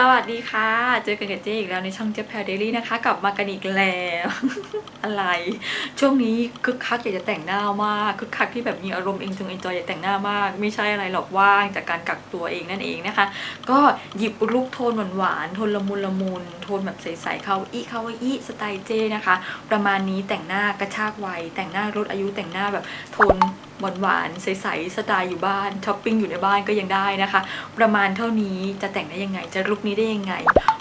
สวัสดีค่ะ เจอกันกับเจ๊อีกแล้วในช่องเจ๊แพรเดลี่นะคะ กลับมากันอีกแล้ว อะไร ช่วงนี้คึกคักอยากจะแต่งหน้ามากคึกคักที่แบบมีอารมณ์เองจงเอนจอยอยากแต่งหน้ามาก ไม่ใช่อะไรหรอกว่างจากการกักตัวเองนั่นเองนะคะ ก็หยิบลุคโทนหวานๆโทนละมุนละมุนโทนแบบใสๆเข้าอีเข้าอีสไตล์เจ๊นะคะ ประมาณนี้แต่งหน้ากระชากไวแต่งหน้าลดอายุแต่งหน้าแบบโทน หวานหวานๆใสๆสไตล์อยู่บ้านช้อปปิ้งอยู่ในบ้านก็ยังได้นะคะ ประมาณเท่านี้จะแต่งได้ยังไง จะลุคนี้ได้ยังไง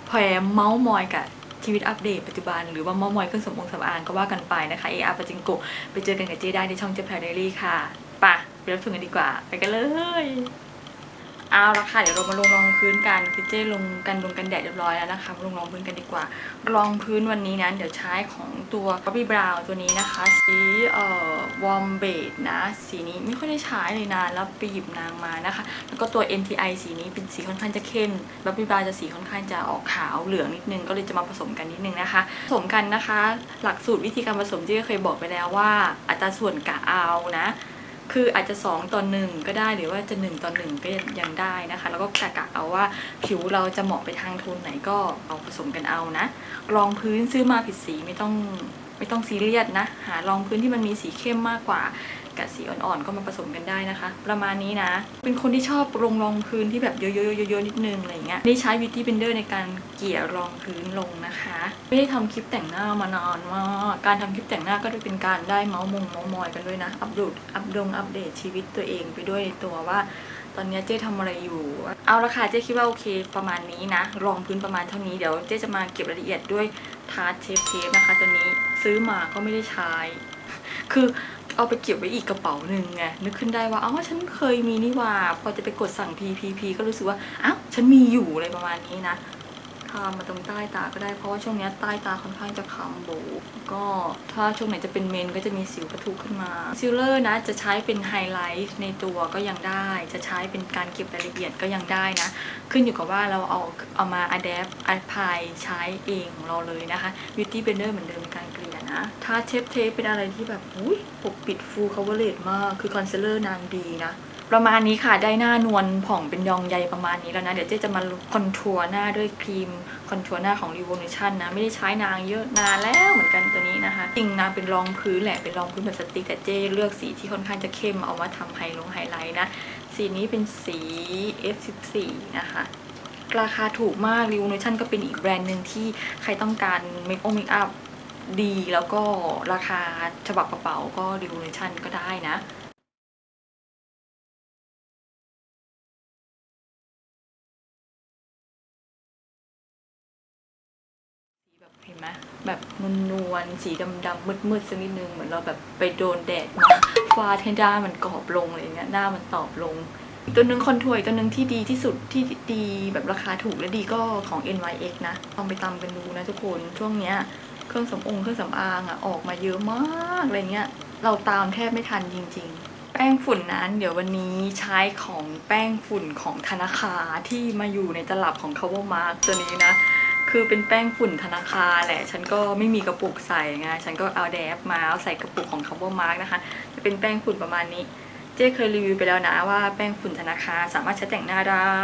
แถมเมาส์มอยกับชีวิตอัปเดตปัจจุบันหรือว่าเมาส์มอยเครื่องสำอางสำอางก็ว่ากันไปนะคะเออาร์ปาจิงโกะไปเจอกันกับเจได้ในช่องเจแพรเดลี่ค่ะไปะไปรับชมกันดีกว่า ไปกันเลย เอาละค่ะเดี๋ยวเรามาลงรองพื้นกันคือเจ้ลงกันลงกันแดดเรียบร้อยแล้วนะคะมาลงรองพื้นกันดีกว่ารองพื้นวันนี้นะเดี๋ยวใช้ของตัว Bobbi Brown ตัวนี้นะคะ สีเอ่อวอมเบดนะสีนี้ไม่ค่อยได้ใช้เลยนานแล้วไปหยิบนางมานะคะ แล้วก็ตัว MTI สีนี้เป็นสีค่อนข้างจะเข้ม Bobbi Brown จะสีค่อนข้างจะออกขาวเหลืองนิดนึงก็เลยจะมาผสมกันนิดนึงนะคะ ผสมกันนะคะ หลักสูตรวิธีการผสมที่เคยบอกไปแล้วว่าอัตราส่วนกะเอานะ คืออาจจะ2ต่อ1ก็ได้หรือว่าจะ1ต่อ1ก็ยังได้นะคะ แล้วก็กะกะเอาว่าผิวเราจะเหมาะไปทางโทนไหนก็เอาผสมกันเอานะรองพื้นซื้อมาผิดสีไม่ต้องไม่ต้องซีเรียสนะ หารองพื้นที่มันมีสีเข้มมากกว่า กับสีอ่อนๆก็มาผสมกันได้นะคะ ประมาณนี้นะ เป็นคนที่ชอบลงรองพื้นที่แบบเยอะๆๆๆนิดนึงอะไรเงี้ยนี่ใช้ beauty blender ในการเกลี่ยรองพื้นลงนะคะ ไม่ได้ทำคลิปแต่งหน้ามานานมากการทำคลิปแต่งหน้าก็จะเป็นการได้เมาส์มงเมาส์มอยกันด้วยนะ อัปเดอัปดงอัปเดตชีวิตตัวเองไปด้วยในตัวว่าตอนนี้เจ๊ทำอะไรอยู่ เอาละค่ะเจ๊คิดว่าโอเคประมาณนี้นะ รองพื้นประมาณเท่านี้เดี๋ยวเจ๊จะมาเก็บรายละเอียดด้วยทาร์ตเชฟเทปนะคะ ตัวนี้ซื้อมาก็ไม่ได้ใช้ คือ เอาไปเก็บไว้อีกกระเป๋าหนึ่งไงนึกขึ้นได้ว่าอ๋อฉันเคยมีนี่ว่า พอจะไปกดสั่ง PPP ก็รู้สึกว่าอ้าวฉันมีอยู่อะไรประมาณนี้นะทามาตรงใต้ตาก็ได้เพราะว่าช่วงนี้ใต้ตาค่อนข้างจะคำโบก็ถ้าช่วงไหนจะเป็นเมนก็จะมีสิวกระทุขึ้นมาซิลเลอร์นะจะใช้เป็นไฮไลท์ในตัวก็ยังได้ จะใช้เป็นการเก็บรายละเอียดก็ยังได้นะ ขึ้นอยู่กับว่าเราเอาเอามา adapt apply ใช้เองของเราเลยนะคะ beauty blender เหมือนเดิมการ เกลี่ยนะถ้าเชฟเทปเป็นอะไรที่แบบอุ้ยปกปิด full coverage มาก คือคอนซีลเลอร์นางดีนะ ประมาณนี้ค่ะได้หน้านวลผ่องเป็นยองใยประมาณนี้แล้วนะ เดี๋ยวเจ๊จะมาคอนทัวร์หน้าด้วยครีมคอนทัวร์หน้าของ Revolution นะ ไม่ได้ใช้นางเยอะนานแล้วเหมือนกันตัวนี้นะคะ จริงนางเป็นรองพื้นแหละเป็นรองพื้นแบบสติกแต่เจ๊เลือกสีที่ค่อนข้างจะเข้มเอามาทำไฮลงไฮไลท์นะ สีนี้เป็นสี F14 นะคะราคาถูกมาก Revolution ก็เป็นอีกแบรนด์หนึ่งที่ใครต้องการเมคองเมคอัพ ดีแล้วก็ราคาฉบับกระเป๋าก็ Revolution ก็ได้นะแบบเห็นไหมแบบนวลๆสีดำๆมืดๆสักนิดนึงเหมือนเราแบบไปโดนแดดมาฟาดให้หน้ามันกรอบลงอะไรเงี้ยหน้ามันตอบลง ตัวหนึ่งคอนทัวร์อีกตัวหนึ่งที่ดีที่สุดที่ดีแบบราคาถูกและดีก็ของ NYX นะลองไปตามกันดูนะทุกคนช่วงเนี้ย เครื่องสำอางเครื่องสำอางอะออกมาเยอะมากอะไรเงี้ยเราตามแทบไม่ทันจริง ๆแป้งฝุ่นนั้นเดี๋ยววันนี้ใช้ของแป้งฝุ่นของธนาคารที่มาอยู่ในตลับของ Cover Mark ตัวนี้นะ คือเป็นแป้งฝุ่นธนาคารแหละ ฉันก็ไม่มีกระปุกใส่ไงฉันก็เอาแดบมาเอาใส่กระปุกของ Cover Mark นะคะ จะเป็นแป้งฝุ่นประมาณนี้ เจ๊เคยรีวิวไปแล้วนะว่าแป้งฝุ่นธนาคารสามารถใช้แต่งหน้าได้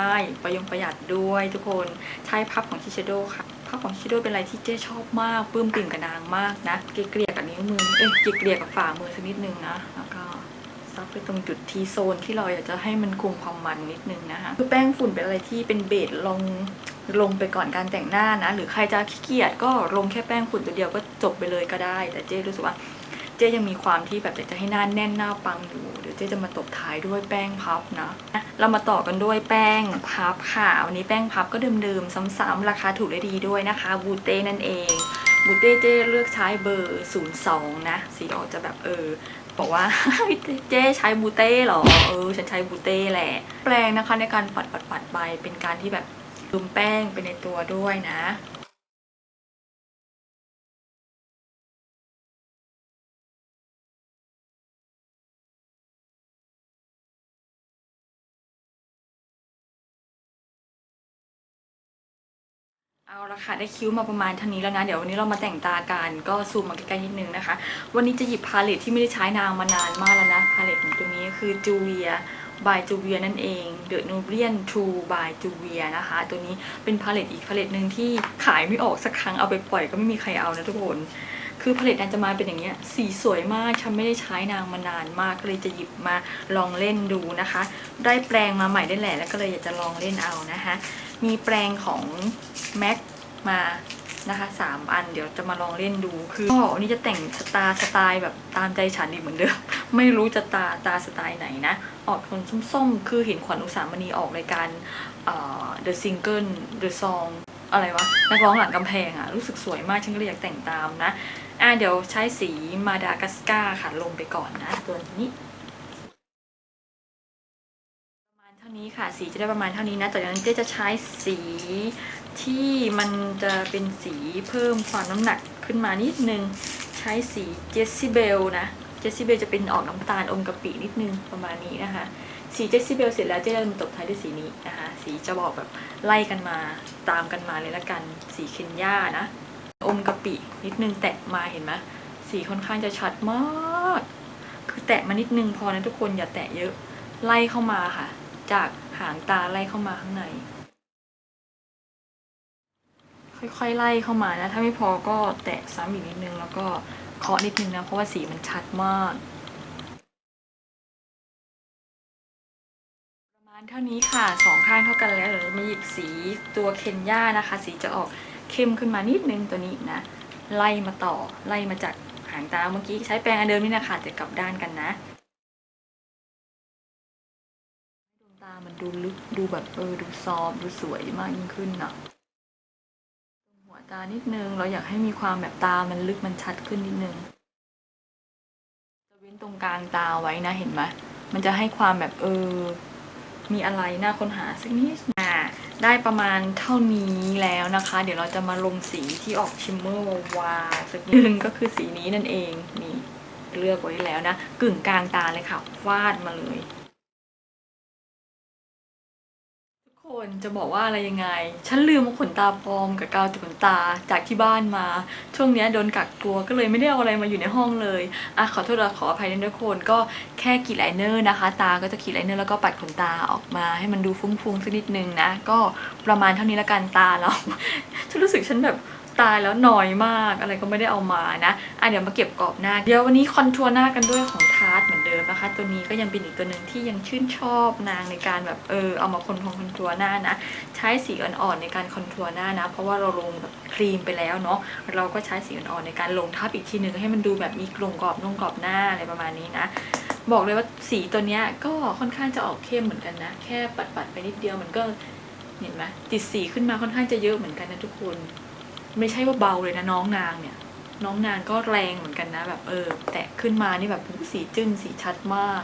ประยงประหยัดด้วยทุกคนใช้พับของชิชโดค่ะ พับของชิชโดเป็นอะไรที่เจ๊ชอบมากปลื้มปิ่มกับนางมากนะ เกลี่ยกับนิ้วมือ เอ้ยเกลี่ยกับฝ่ามือสักนิดนึงนะ แล้วก็ซับไปตรงจุดทีโซนที่เราอยากจะให้มันคงความมันนิดนึงนะคะคือแป้งฝุ่นเป็นอะไรที่เป็นเบสลงลงไปก่อนการแต่งหน้านะ หรือใครจะขี้เกียจก็ลงแค่แป้งฝุ่นตัวเดียวก็จบไปเลยก็ได้ แต่เจ๊รู้สึกว่าเจ๊ยังมีความที่แบบอยากจะให้หน้าแน่นหน้าปังอยู่ จ๊จะมาตบท้ายด้วยแป้งพับนะ เรามาต่อกันด้วยแป้งพับค่ะวันนี้แป้งพับก็เดิมๆซ้ำๆราคาถูกและดีด้วยนะคะบูเต้นั่นเองบูเต้เจ๊เลือกใช้เบอร์ 02 นะ สีออกจะแบบเออบอกว่าเจ๊ใช้บูเต้เหรอเออฉันใช้บูเต้แหละ แปลงนะคะในการปัดปัดปัดใบเป็นการที่แบบลืมแป้งไปในตัวด้วยนะ เอาละค่ะได้คิ้วมาประมาณเท่านี้แล้วนะเดี๋ยววันนี้เรามาแต่งตากันก็ซูมมาใกล้ๆนิดนึงนะคะ วันนี้จะหยิบพาเลตที่ไม่ได้ใช้นางมานานมากแล้วนะพาเลตของตัวนี้คือจูเลีย by Juvia นั่นเอง The Nubian True by Juvia นะคะ ตัวนี้เป็นพาเลตอีกพาเลตหนึ่งที่ขายไม่ออกสักครั้งเอาไปปล่อยก็ไม่มีใครเอานะทุกคน คือผลิตนางจะมาเป็นอย่างเงี้ยสีสวยมากฉันไม่ได้ใช้นางมานานมากก็เลยจะหยิบมาลองเล่นดูนะคะ ได้แปลงมาใหม่ได้แหละแล้วก็เลยอยากจะลองเล่นเอานะคะ มีแปลงของ MAC มานะคะสามอันเดี๋ยวจะมาลองเล่นดูคือก็วันนี้จะแต่งสตาสไตล์แบบตามใจฉันอีเหมือนเดิม ไม่รู้จะตาตาสไตล์ไหนนะ ออกคนส้มๆ คือเห็นขวัญอุสามณีออกรายการเอ่อ The Single The Song อะไรวะ นักร้องหลังกำแพงอะรู้สึกสวยมากฉันก็เลยอยากแต่งตามนะ อะเดี๋ยวใช้สีมาดากัสการ์ค่ะลงไปก่อนนะ ตัวนี้านี้ค่ะสีจะได้ประมาณเท่านี้นะจากนั้นเจ๊จะใช้สีที่มันจะเป็นสีเพิ่มความน้ำหนักขึ้นมานิดนึง ใช้สีเจสซี่เบลนะเจสซี่เบลจะเป็นออกน้ำตาลอมกะปินิดนึงประมาณนี้นะคะ สีเจสซี่เบลเสร็จแล้วเจ๊จะตบท้ายด้วยสีนี้นะคะ สีจะบอกแบบไล่กันมาตามกันมาเลยละกัน สีเคนยานะอมกะปินิดนึงแตะมาเห็นไหมสีค่อนข้างจะชัดมาก คือแตะมานิดนึงพอนะทุกคนอย่าแตะเยอะไล่เข้ามาค่ะ จากหางตาไล่เข้ามาข้างใน ค่อยๆไล่เข้ามานะ ถ้าไม่พอก็แตะซ้ำอีกนิดนึง แล้วก็เคาะนิดนึงนะ เพราะว่าสีมันชัดมากประมาณเท่านี้ค่ะสองข้างเท่ากันแล้วเดี๋ยวมาหยิบสีตัวเคนย่านะคะ สีจะออกเข้มขึ้นมานิดนึงตัวนี้นะ ไล่มาต่อไล่มาจากหางตาเมื่อกี้ใช้แปรงอันเดิมนี่นะคะแต่กลับด้านกันนะ มันดูลึกดูแบบเออดูซอฟดูสวยมากยิ่งขึ้นเนะหัวตานิดนึงเราอยากให้มีความแบบตามันลึกมันชัดขึ้นนิดนึงจะเว้นตรงกลางตาไว้นะเห็นไหมมันจะให้ความแบบเออ มีอะไรน่าค้นหาสักนิดอ่าได้ประมาณเท่านี้แล้วนะคะ เดี๋ยวเราจะมาลงสีที่ออกชิมเมอร์วาวสักนิดนึงก็คือสีนี้นั่นเองนี่เลือกไว้แล้วนะ กึ่งกลางตาเลยค่ะฟาดมาเลย คนจะบอกว่าอะไรยังไง ฉันลืมขนตาปลอมกับกาวติดขนตาจากที่บ้านมา ช่วงเนี้ยโดนกักตัวก็เลยไม่ได้เอาอะไรมาอยู่ในห้องเลยอะขอโทษและขออภัยด้วยทุกคนก็แค่กรีดไลเนอร์นะคะ ตาก็จะกรีดไลเนอร์แล้วก็ปัดขนตาออกมา ให้มันดูฟุ้งๆสักนิดนึงนะ ก็ประมาณเท่านี้ละกันตาเรา ฉันรู้สึกฉันแบบ ตายแล้วหน่อยมากอะไรก็ไม่ได้เอามานะอะเดี๋ยวมาเก็บกรอบหน้า เดี๋ยววันนี้คอนทัวร์หน้ากันด้วยของทาร์ตเหมือนเดิมนะคะ ตัวนี้ก็ยังเป็นอีกตัวหนึ่งที่ยังชื่นชอบนางในการแบบเออเอามาคนพองคอนทัวร์หน้านะ ใช้สีอ่อนๆในการคอนทัวร์หน้านะ เพราะว่าเราลงแบบครีมไปแล้วเนาะเราก็ใช้สีอ่อนๆในการลงทับอีกทีหนึ่งให้มันดูแบบมีกลงกรอบนุ่งกรอบหน้าอะไรประมาณนี้นะบอกเลยว่าสีตัวเนี้ยก็ค่อนข้างจะออกเข้มเหมือนกันนะ แค่ปัดๆไปนิดเดียวมันก็เห็นไหมติดสีขึ้นมาค่อนข้างจะเยอะเหมือนกันนะทุกคน ไม่ใช่ว่าเบาเลยนะน้องนางเนี่ย น้องนางก็แรงเหมือนกันนะ แบบเออ แตะขึ้นมานี่แบบสีจึ้งสีชัดมาก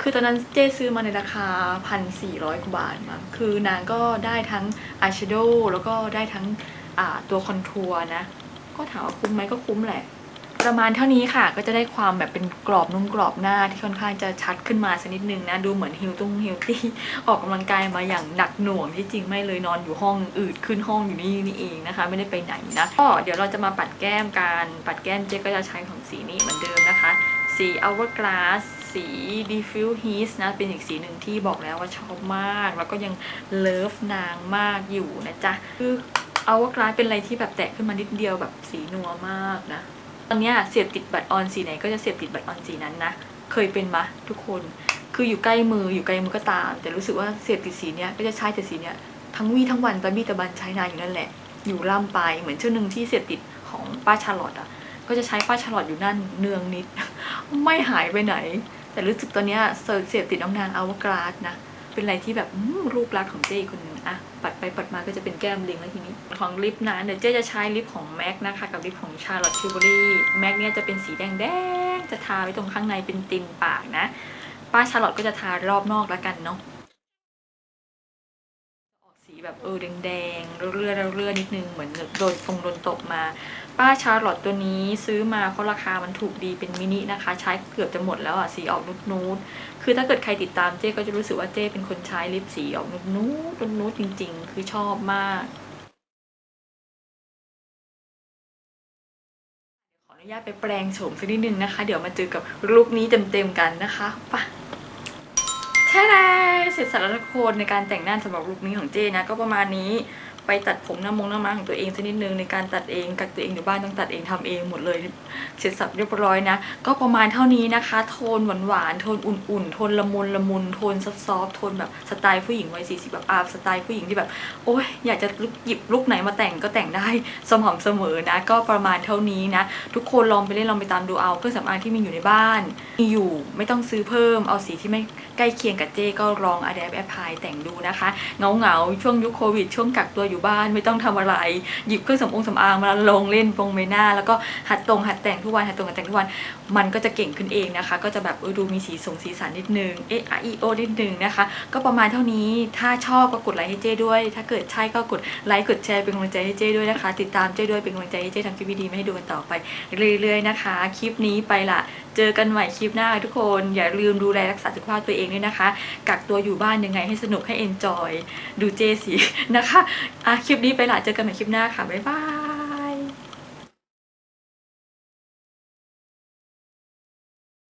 คือตอนนั้นเจซื้อมาในราคาพันสี่ร้อยกว่าบาทมาคือนางก็ได้ทั้งอายแชโดว์แล้วก็ได้ทั้งตัวคอนทัวร์นะ ก็ถามว่าคุ้มไหมก็คุ้มแหละ ประมาณเท่านี้ค่ะ ก็จะได้ความแบบเป็นกรอบนุ่มกรอบหน้าที่ค่อนข้างจะชัดขึ้นมาสักนิดนึงนะดูเหมือนฮิลตุ้งฮิลตี้ออกกำลังกายมาอย่างหนักหน่วงที่จริงไม่เลยนอนอยู่ห้องอืดขึ้นห้องอยู่นี่นี่เองนะคะ ไม่ได้ไปไหนนะก็เดี๋ยวเราจะมาปัดแก้มกันปัดแก้มเจ๊ก็จะใช้ของสีนี้เหมือนเดิมนะคะ สี Hourglass สี Diffuse Heat นะ เป็นอีกสีหนึ่งที่บอกแล้วว่าชอบมาก แล้วก็ยังเลิฟนางมากอยู่นะจ๊ะ คือ Hourglass เป็นอะไรที่แบบแตะขึ้นมานิดเดียวแบบสีนัวมากนะ ตอนนี้เสียบติดบัตรออนสีไหนก็จะเสียบติดบัตรออนสีนั้นนะ เคยเป็นมะทุกคน คืออยู่ใกล้มืออยู่ไกลมือก็ตาม แต่รู้สึกว่าเสียบติดสีเนี้ยก็จะใช้แต่สีเนี้ยทั้งวี่ทั้งวันตะบี้ตะบันใช้นานอยู่นั่นแหละ อยู่ล่ำไปเหมือนชื่อหนึ่งที่เสียบติดของป้าชาร์ลอตอะ ก็จะใช้ป้าชาร์ลอตอยู่นั่นเนืองนิด ไม่หายไปไหน แต่รู้สึกตัวเนี้ยเสียบติดน้องนางอวกราสนะ เป็นอะไรที่แบบรูปลักษณ์ของเจ้คนนึง ปัดไปปัดมาก็จะเป็นแก้มลิงแล้วทีนี้ ของลิปนะเดี๋ยวเจ๊จะใช้ลิปของแม็กนะคะ กับลิปของชาร์ลอตทิวบรี่แม็กเนี่ยจะเป็นสีแดงแดงจะทาไว้ตรงข้างในเป็นตินปากนะ ป้าชาร์ลอตก็จะทารอบนอกแล้วกันเนาะ แบบเออแดงๆเรื่อๆเรื่อๆนิดนึงเหมือนโดนตรงโดนตกมา ป้าชาร์ลอตตัวนี้ซื้อมาเพราะราคามันถูกดีเป็นมินินะคะ ใช้เกือบจะหมดแล้วอะสีออกนุดนูดๆคือถ้าเกิดใครติดตามเจ๊ก็จะรู้สึกว่าเจ๊เป็นคนใช้ลิปสีออกนุดนูดๆนูดๆจริง ๆ คือชอบมากขออนุญาตไปแปลงโฉมสักนิดนึงนะคะ เดี๋ยวมาเจอกับลุคนี้เต็มๆกันนะคะไป ช่เลยเสร็จสรรพทุกคนในการแต่งหน้าสำหรับลุคนี้ของเจนะก็ประมาณนี้ ไปตัดผมหน้ามงหน้ามาของตัวเองสักนิดนึงในการตัดเองกักตัวเองอยู่บ้านต้องตัดเองทำเองหมดเลยเสร็จสับเรียบร้อยนะ ก็ประมาณเท่านี้นะคะ โทนหวานๆโทนอุ่นๆโทนละมุนละมุนโทนซอฟๆโทนแบบสไตล์ผู้หญิงวัย40แบบอาร์สไตล์ผู้หญิงที่แบบโอ้ยอยากจะลุกหยิบลุกไหนมาแต่งก็แต่งได้สม่ำเสมอนะ ก็ประมาณเท่านี้นะ ทุกคนลองไปเล่นลองไปตามดูเอาเครื่องสำอางที่มีอยู่ในบ้าน มีอยู่ไม่ต้องซื้อเพิ่มเอาสีที่ไม่ใกล้เคียงกับเจ้ก็ลอง a d a p t Apply แต่งดูนะคะเงาเงาช่วงยุคโควิดช่วงกักตัวอยู่บ้านไม่ต้องทำอะไร หยิบเครื่องสำอางสำอางมาลงเล่นปรงใบหน้า แล้วก็หัดตรงหัดแต่งทุกวันหัดตรงหัดแต่งทุกวันมันก็จะเก่งขึ้นเองนะคะ ก็จะแบบเออดูมีสีสงสีสันนิดนึงเอะอโอนิดนึงนะคะ ก็ประมาณเท่านี้ถ้าชอบก็กดไลค์ให้เจ้ด้วย ถ้าเกิดใช่ก็กดไลค์กดแชร์เป็นกำลังใจให้เจ้ด้วยนะคะ ติดตามเจ้ด้วยเป็นกำลังใจให้เจ้ทำคลิปดีๆมาให้ดูกันต่อไปเรื่อยๆนะคะ คลิปนี้ไปละเจอกันใหม่คลิปหน้าทุกคนอย่าลืมดูแลรักษาสุขภาพตัวเองด้วยนะคะ กักตัวอยู่บ้านยังไงให้สนุกให้เอนจอยดูเจสีนะคะอะคลิปนี้ไปละเจอกันใหม่คลิปหน้าค่ะบ๊ายบาย